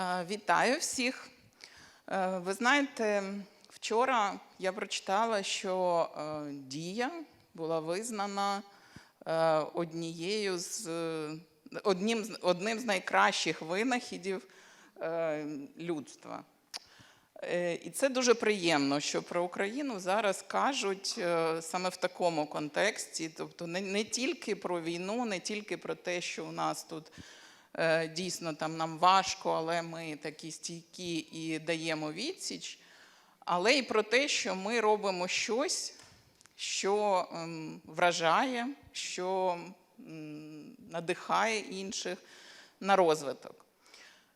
Е, Вітаю всіх. Е, Ви знаєте, вчора я прочитала, що е, дія була визнана однією з одним, одним з найкращих винахідів людства. І це дуже приємно, що про Україну зараз кажуть саме в такому контексті, тобто не, не тільки про війну, не тільки про те, що у нас тут дійсно там нам важко, але ми такі стійкі і даємо відсіч, але і про те, що ми робимо щось, що ем, вражає, що надихає інших на розвиток.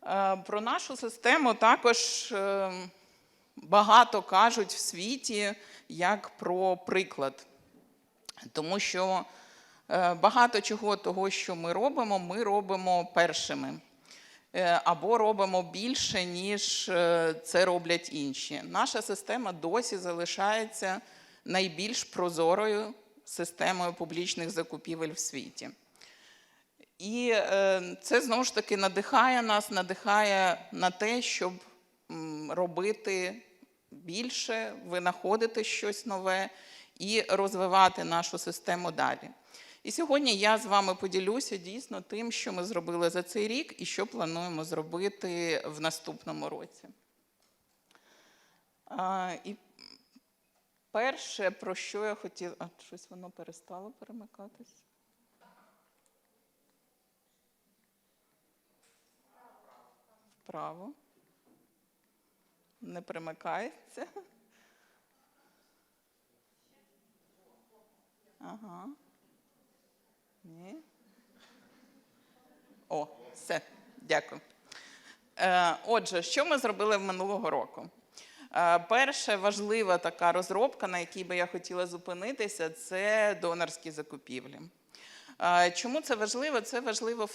Е, Про нашу систему також е, багато кажуть в світі як про приклад. Тому що е, багато чого того, що ми робимо, ми робимо першими. Е, Або робимо більше, ніж е, це роблять інші. Наша система досі залишається найбільш прозорою системою публічних закупівель в світі. І е, це знову ж таки надихає нас, надихає на те, щоб робити більше, винаходити щось нове і розвивати нашу систему далі. І сьогодні я з вами поділюся дійсно тим, що ми зробили за цей рік і що плануємо зробити в наступному році. А, і перше, про що я хотіла. А, щось воно перестало перемикатись. Вправо. Не примикається. Ага. Ні. О, все, дякую. Е, Отже, що ми зробили минулого року? Е, Перша важлива така розробка, на якій би я хотіла зупинитися, це донорські закупівлі. Е, Чому це важливо? Це важливо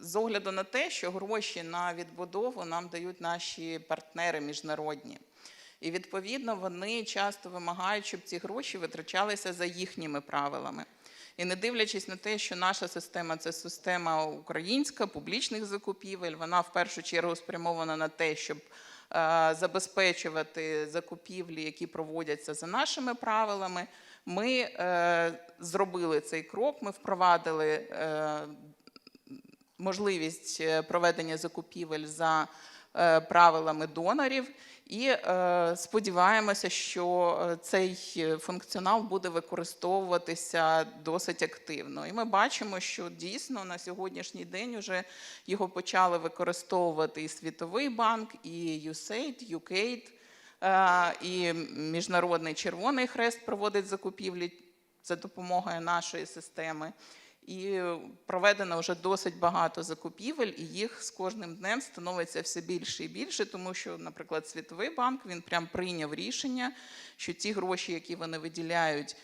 з огляду на те, що гроші на відбудову нам дають наші партнери міжнародні. І відповідно вони часто вимагають, щоб ці гроші витрачалися за їхніми правилами. І не дивлячись на те, що наша система це система українська, публічних закупівель, вона в першу чергу спрямована на те, щоб е, забезпечувати закупівлі, які проводяться за нашими правилами. Ми е, зробили цей крок, ми впровадили е, можливість е, проведення закупівель за правилами донорів. І е, сподіваємося, що е, цей е, функціонал буде використовуватися досить активно. І ми бачимо, що дійсно на сьогоднішній день вже його почали використовувати і Світовий банк, і USAID, UKAID, е, і Міжнародний Червоний Хрест проводить закупівлі за допомогою нашої системи. І проведено вже досить багато закупівель, і їх з кожним днем становиться все більше і більше, тому що, наприклад, Світовий банк він прям прийняв рішення, що ті гроші, які вони виділяють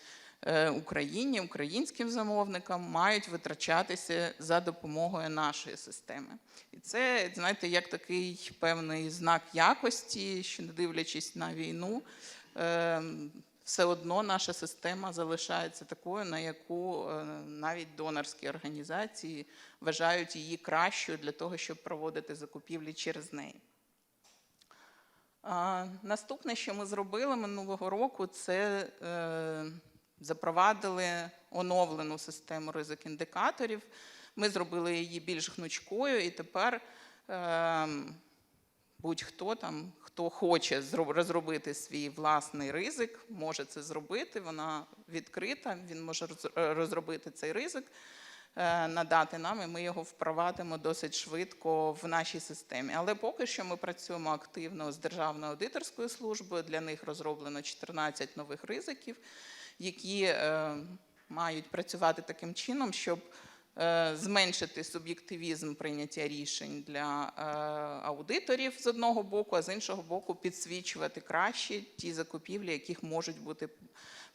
е, Україні, українським замовникам, мають витрачатися за допомогою нашої системи. І це, знаєте, як такий певний знак якості, що не дивлячись на війну. Все одно наша система залишається такою, на яку е, навіть донорські організації вважають її кращою для того, щоб проводити закупівлі через неї. Наступне, що ми зробили минулого року, це е, запровадили оновлену систему ризик індикаторів. Ми зробили її більш гнучкою, і тепер е, будь-хто там, хто хоче зро- розробити свій власний ризик, може це зробити. Вона відкрита, він може роз- розробити цей ризик, е, надати нам, і ми його впровадимо досить швидко в нашій системі. Але поки що ми працюємо активно з Державною аудиторською службою. Для них розроблено 14 нових ризиків, які е, мають працювати таким чином, щоб е, зменшити суб'єктивізм прийняття рішень для е, аудиторів з одного боку, а з іншого боку, підсвічувати краще ті закупівлі, яких можуть бути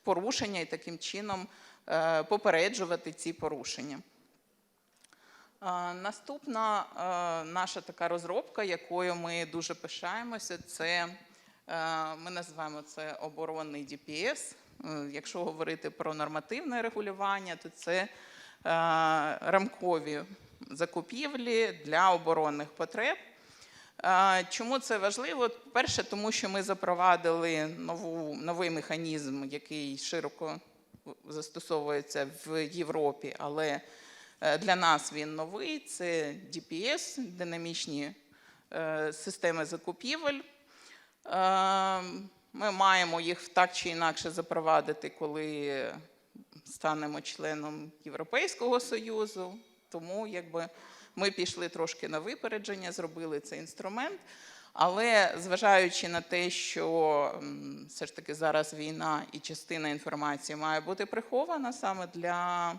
порушення, і таким чином е, попереджувати ці порушення. Е, Наступна е, наша така розробка, якою ми дуже пишаємося, це е, ми називаємо це оборонний DPS. Е, Якщо говорити про нормативне регулювання, то це е, рамкові закупівлі для оборонних потреб. Е, Чому це важливо? Перше, тому що ми запровадили нову, новий механізм, який широко застосовується в Європі, але е, для нас він новий. Це DPS, динамічні е, системи закупівель. Е, Ми маємо їх так чи інакше запровадити, коли станемо членом Європейського Союзу. Тому якби ми пішли трошки на випередження, зробили цей інструмент. Але зважаючи на те, що все ж таки зараз війна і частина інформації має бути прихована саме для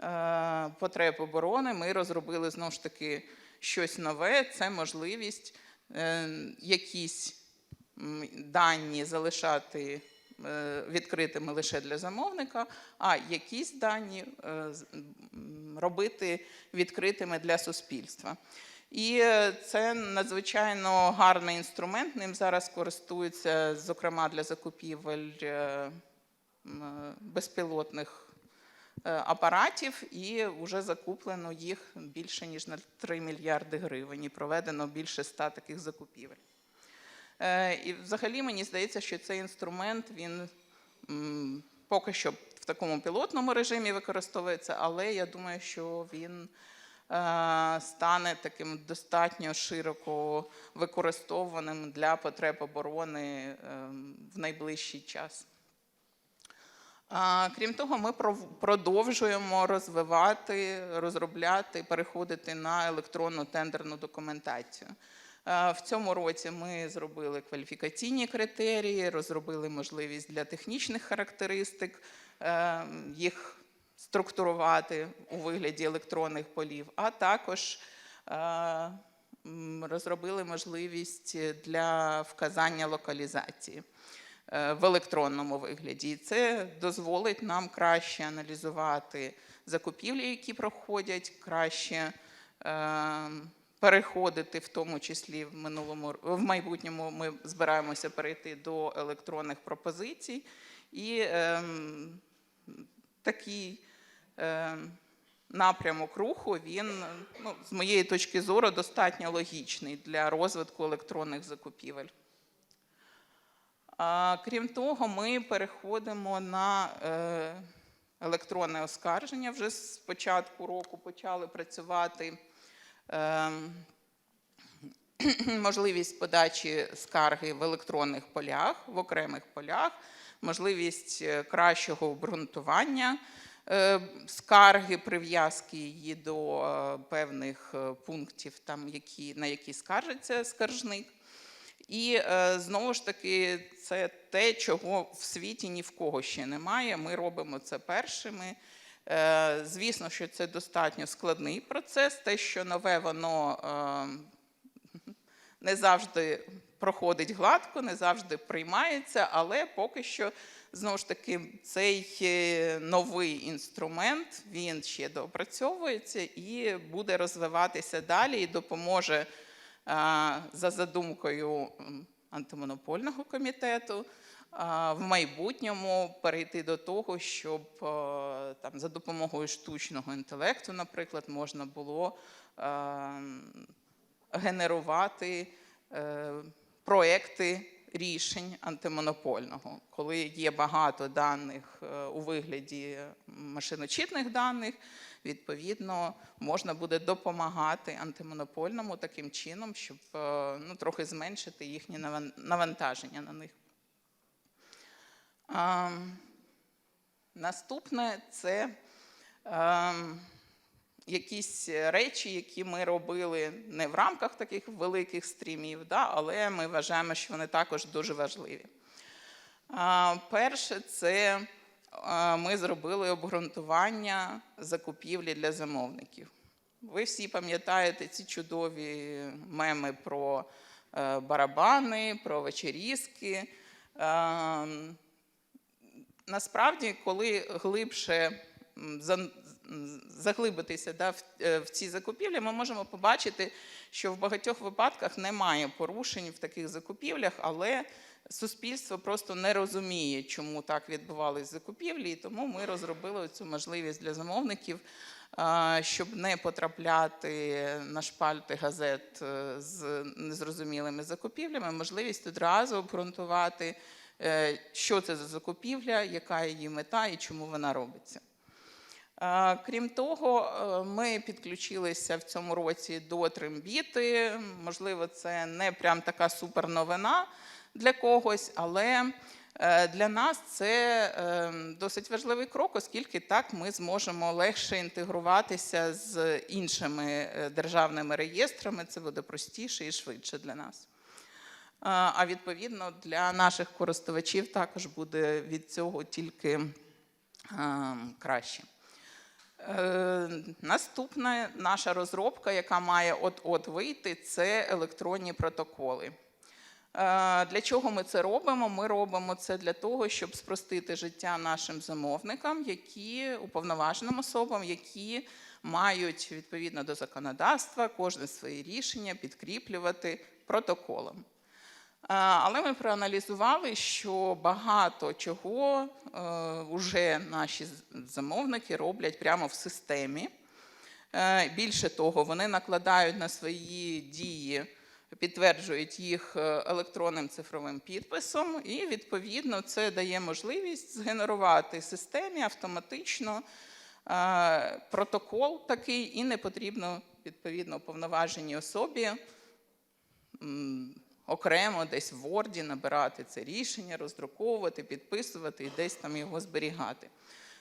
е, потреб оборони, ми розробили знову ж таки щось нове. Це можливість е, якісь дані залишати відкритими лише для замовника, а якісь дані е, робити відкритими для суспільства. І е, це надзвичайно гарний інструмент. Ним зараз користуються, зокрема для закупівель е, е, безпілотних е, апаратів, і вже закуплено їх більше ніж на 3 мільярди гривень. І проведено більше 100 таких закупівель. Е, І взагалі мені здається, що цей інструмент він поки що в такому пілотному режимі використовується, але я думаю, що він е, стане таким достатньо широко використовуваним для потреб оборони е, в найближчий час. Крім того, ми продовжуємо розвивати, розробляти, переходити на електронну тендерну документацію. В цьому році ми зробили кваліфікаційні критерії, розробили можливість для технічних характеристик е, їх структурувати у вигляді електронних полів, а також е, розробили можливість для вказання локалізації е, в електронному вигляді. Це дозволить нам краще аналізувати закупівлі, які проходять, краще е, переходити, в тому числі в минулому в майбутньому. Ми збираємося перейти до електронних пропозицій. І ем, такий ем, напрямок руху він, ну, з моєї точки зору, достатньо логічний для розвитку електронних закупівель. Крім того, ми переходимо на е, електронне оскарження. Вже з початку року почали працювати можливість подачі скарги в електронних полях, в окремих полях, можливість е, кращого обґрунтування е, скарги, прив'язки її до е, певних пунктів, там, які, на які скаржиться скаржник. І знову ж таки, це те, чого в світі ні в кого ще немає. Ми робимо це першими. Е, звісно, що це достатньо складний процес. Те, що нове, воно е, не завжди проходить гладко, не завжди приймається, але поки що знову ж таки цей е, новий інструмент він ще доопрацьовується і буде розвиватися далі і допоможе за задумкою антимонопольного комітету в майбутньому перейти до того, щоб е, там за допомогою штучного інтелекту, наприклад, можна було е, генерувати е, проекти рішень антимонопольного, коли є багато даних у вигляді машиночитних даних, відповідно можна буде допомагати антимонопольному таким чином, щоб ну, трохи зменшити їхнє навантаження на них. Наступне це якісь речі, які ми робили не в рамках таких великих стрімів, але ми вважаємо, що вони також дуже важливі. Перше, це ми зробили обґрунтування закупівлі для замовників. Ви всі пам'ятаєте ці чудові меми про е, барабани, про вечерізки. Насправді, коли глибше заглибитися да, в, е, в ці закупівлі, ми можемо побачити, що в багатьох випадках немає порушень в таких закупівлях, але суспільство просто не розуміє, чому так відбувались закупівлі, і тому ми розробили цю можливість для замовників, щоб не потрапляти на шпальти газет е, з незрозумілими закупівлями, можливість одразу обґрунтувати, що це за закупівля, яка її мета і чому вона робиться. Е, Крім того, е, ми підключилися в цьому році до трембіти. Можливо, це не прям така супер новина для когось, але е, для нас це е, досить важливий крок, оскільки так ми зможемо легше інтегруватися з іншими е, державними реєстрами. Це буде простіше і швидше для нас. А відповідно для наших користувачів також буде від цього тільки краще. Е, Наступна наша розробка, яка має от-от вийти, це електронні протоколи. Е, Для чого ми це робимо? Ми робимо це для того, щоб спростити життя нашим замовникам, які уповноваженим особам, які мають відповідно до законодавства кожне своє рішення підкріплювати протоколом. Е, Але ми проаналізували, що багато чого вже наші замовники роблять прямо в системі. Е, Більше того, вони накладають на свої дії, підтверджують їх е, електронним цифровим підписом, і відповідно це дає можливість згенерувати системі автоматично е, протокол такий, і не потрібно відповідно уповноваженій особі окремо десь в Word набирати це рішення, роздруковувати, підписувати і десь там його зберігати.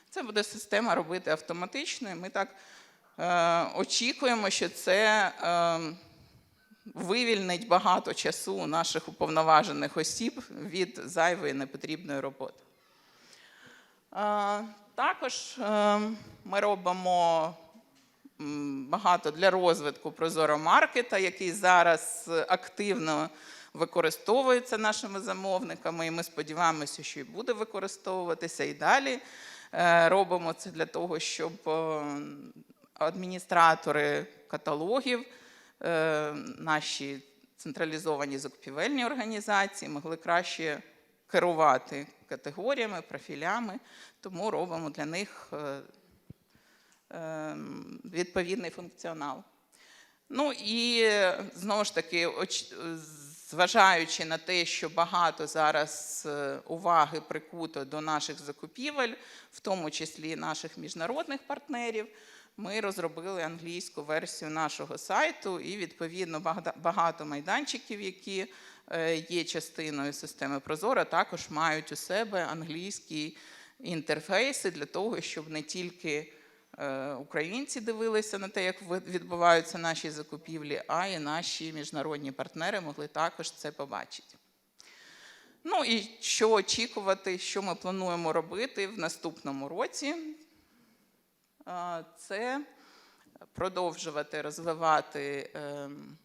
Це буде система робити автоматично. і Ми так е, очікуємо, що це е, вивільнить багато часу наших уповноважених осіб від зайвої непотрібної роботи. Е, Також е, ми робимо багато для розвитку Прозоро маркета, який зараз активно використовується нашими замовниками, і ми сподіваємося, що і буде використовуватися і далі. Е, Робимо це для того, щоб е, адміністратори каталогів, е, наші централізовані закупівельні організації могли краще керувати категоріями, профілями, тому робимо для них е, е, відповідний функціонал. Ну і знову ж таки, зважаючи на те, що багато зараз е, уваги прикуто до наших закупівель, в тому числі наших міжнародних партнерів, ми розробили англійську версію нашого сайту, і відповідно багато майданчиків, які е, є частиною системи Прозора, також мають у себе англійські інтерфейси для того, щоб не тільки українці дивилися на те, як відбуваються наші закупівлі, а й наші міжнародні партнери могли також це побачити. Ну і що очікувати, що ми плануємо робити в наступному році, це продовжувати розвивати ем,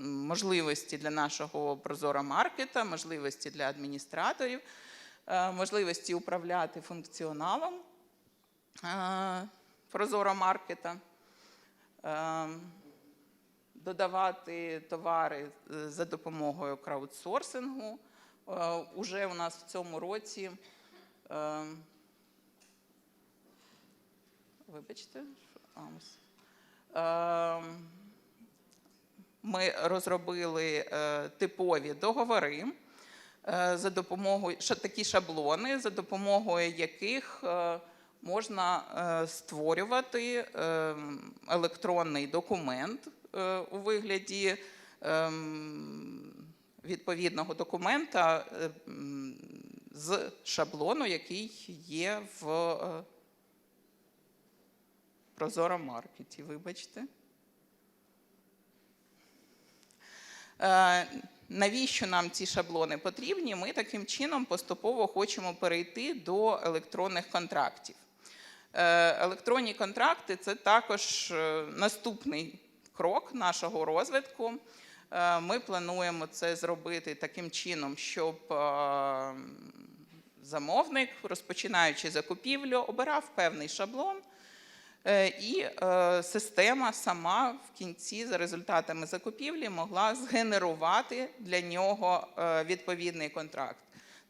можливості для нашого прозора маркета, можливості для адміністраторів, е, можливості управляти функціоналом е, прозора маркета, е, додавати товари е, за допомогою краудсорсингу. Е, Уже у нас в цьому році. е, Вибачте, а. Е, Ми розробили е, типові договори за допомогою такі шаблони, за допомогою яких можна е, створювати е, електронний документ е, у вигляді ем, відповідного документа з шаблону, який є в е, Прозоро маркеті, вибачте. Навіщо нам ці шаблони потрібні? Ми таким чином поступово хочемо перейти до електронних контрактів. Е, Електронні контракти це також е, наступний крок нашого розвитку. Е, Ми плануємо це зробити таким чином, щоб замовник, розпочинаючи закупівлю, обирав певний шаблон. І система сама в кінці за результатами закупівлі могла згенерувати для нього відповідний контракт.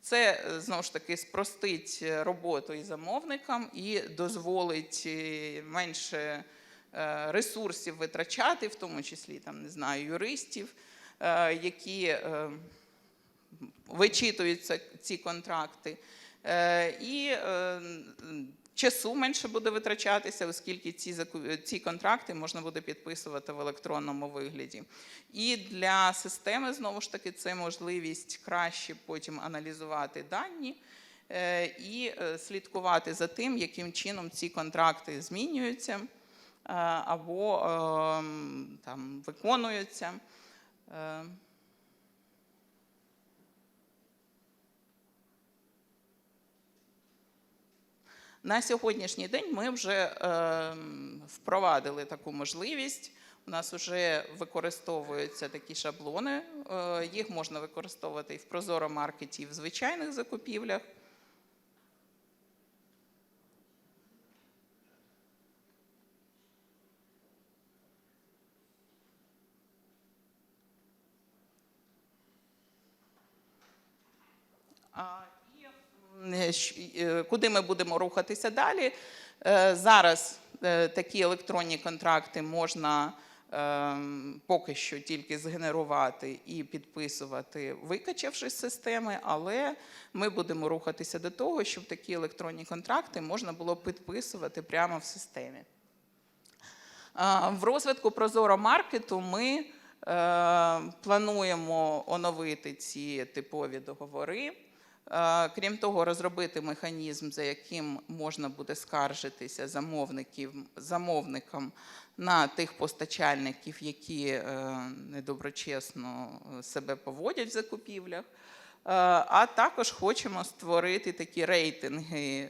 Це е, знову ж таки спростить е, роботу і замовникам і дозволить е, менше ресурсів витрачати, в тому числі там не знаю юристів, які вичитуються ці контракти. І часу менше буде витрачатися, оскільки ці, ці контракти можна буде підписувати в електронному вигляді. І для системи, знову ж таки, це можливість краще потім аналізувати дані е, і е, слідкувати за тим, яким чином ці контракти змінюються е, або ем, там, виконуються. На сьогоднішній день ми вже е, впровадили таку можливість. У нас вже використовуються такі шаблони. Е, їх можна використовувати і в Прозоро маркеті, і в звичайних закупівлях. А, і, м, е, щ- е, Куди ми будемо рухатися далі? Е, Зараз е, такі електронні контракти можна поки що тільки згенерувати і підписувати, викачавши з системи, але ми будемо рухатися до того, щоб такі електронні контракти можна було підписувати прямо в системі. В розвитку Прозоро маркету ми е, плануємо оновити ці типові договори. Е, Крім того, розробити механізм, за яким можна буде скаржитися замовників, замовникам на тих постачальників, які е, недоброчесно е, себе поводять в закупівлях. А також хочемо створити такі рейтинги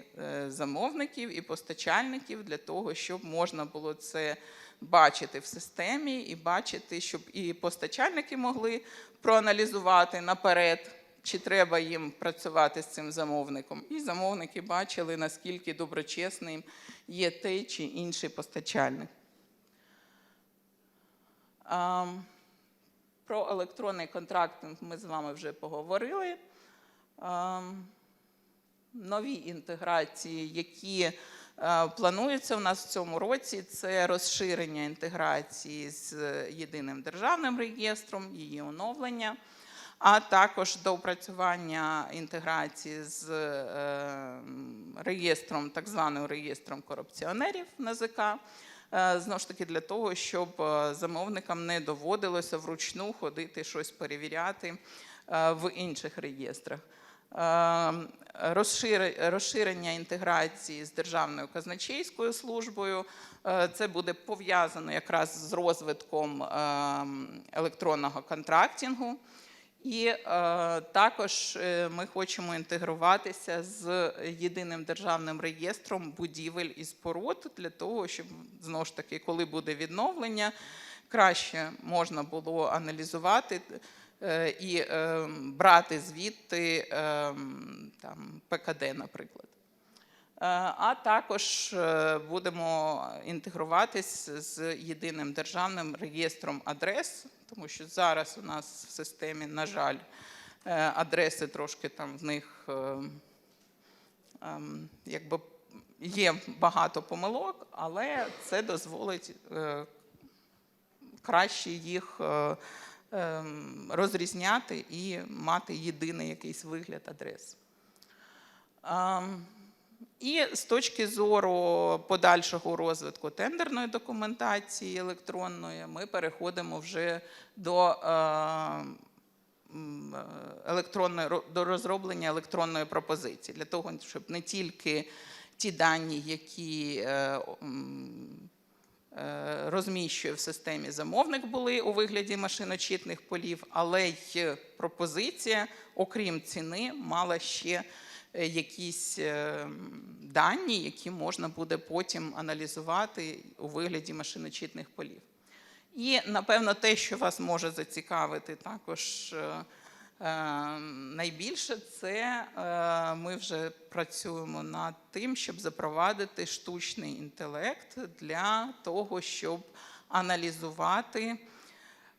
замовників і постачальників для того, щоб можна було це бачити в системі і бачити, щоб і постачальники могли проаналізувати наперед, чи треба їм працювати з цим замовником. І замовники бачили, наскільки доброчесним є той чи інший постачальник. Про електронний контрактинг ми з вами вже поговорили. Нові інтеграції, які е, плануються у нас в цьому році, це розширення інтеграції з єдиним державним реєстром, її оновлення, а також доопрацювання інтеграції з е, реєстром, так званим реєстром корупціонерів НАЗК. Е, Знову ж таки, для того, щоб е, замовникам не доводилося вручну ходити щось перевіряти в інших реєстрах. Розширення інтеграції з Державною казначейською службою. Це буде пов'язано якраз з розвитком е, електронного контрактингу. І е, також е, ми хочемо інтегруватися з єдиним державним реєстром будівель і споруд для того, щоб знову ж таки, коли буде відновлення, краще можна було аналізувати е, і е, брати звідти е, там, ПКД, наприклад. Е, А також е, будемо інтегруватись з єдиним державним реєстром адрес, тому що зараз у нас в системі, на жаль, е, адреси трошки там в них ем, якби є багато помилок, але це дозволить краще їх ем, розрізняти і мати єдиний якийсь вигляд адрес. І з точки зору подальшого розвитку тендерної документації електронної, ми переходимо вже до, е, електронної, ро- до розроблення електронної пропозиції, для того, щоб не тільки ті дані, які е, е, розміщує в системі замовник, були у вигляді машиночитних полів, але й пропозиція, окрім ціни, мала ще якісь е, дані, які можна буде потім аналізувати у вигляді машиночитних полів. І, напевно, те, що вас може зацікавити також е, Е, Найбільше це е, ми вже працюємо над тим, щоб запровадити штучний інтелект для того, щоб аналізувати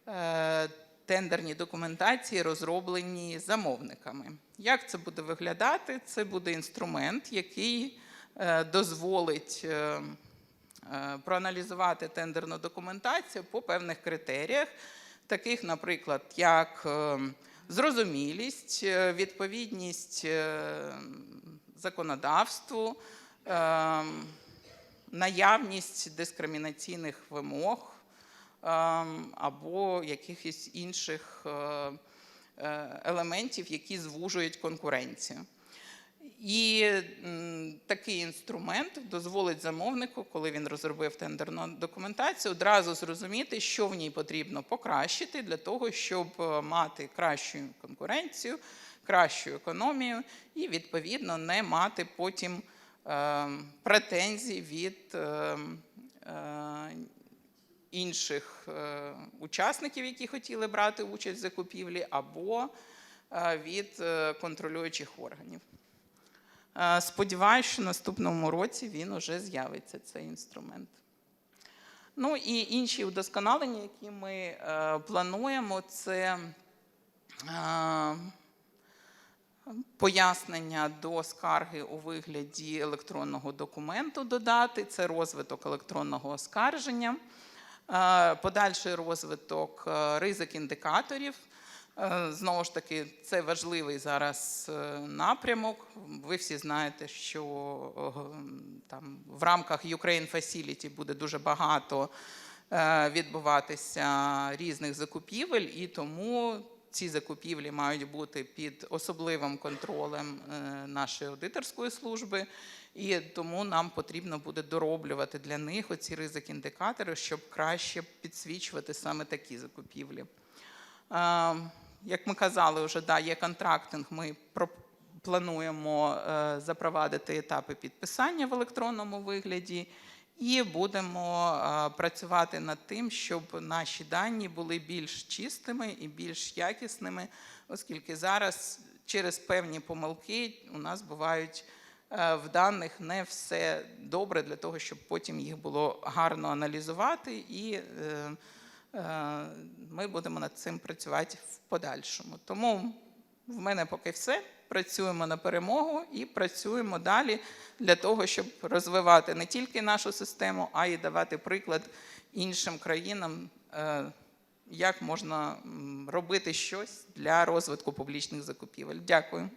е, тендерні документації, розроблені замовниками. Як це буде виглядати? Це буде інструмент, який е, дозволить е, е, проаналізувати тендерну документацію по певних критеріях, таких, наприклад, як зрозумілість, відповідність законодавству, наявність дискримінаційних вимог або якихось інших е, е, елементів, які звужують конкуренцію. І такий інструмент дозволить замовнику, коли він розробив тендерну документацію, одразу зрозуміти, що в ній потрібно покращити для того, щоб е, мати кращу конкуренцію, кращу економію і, відповідно, не мати потім е, претензій від е, е, інших е, учасників, які хотіли брати участь в закупівлі, або е, від е, контролюючих органів. Сподіваюсь, що наступному році він уже з'явиться, цей інструмент. Ну і інші удосконалення, які ми плануємо, це пояснення до скарги у вигляді електронного документу додати, це розвиток електронного оскарження, подальший розвиток е, ризик індикаторів. Е, Знову ж таки, це важливий зараз е, напрямок. Ви всі знаєте, що е, там в рамках Ukraine Facility буде дуже багато е, відбуватися різних закупівель, і тому ці закупівлі мають бути під особливим контролем е, нашої аудиторської служби. І тому нам потрібно буде дороблювати для них оці ризик-індикатори, щоб краще підсвічувати саме такі закупівлі. Е, Як ми казали, вже да, є контрактинг. Ми плануємо е, запровадити етапи підписання в електронному вигляді, і будемо е, працювати над тим, щоб наші дані були більш чистими і більш якісними, оскільки зараз через певні помилки у нас бувають е, в даних не все добре для того, щоб потім їх було гарно аналізувати і. е, Ми будемо над цим працювати в подальшому. Тому в мене поки все. Працюємо на перемогу і працюємо далі для того, щоб розвивати не тільки нашу систему, а й давати приклад іншим країнам, е, як можна робити щось для розвитку публічних закупівель. Дякую.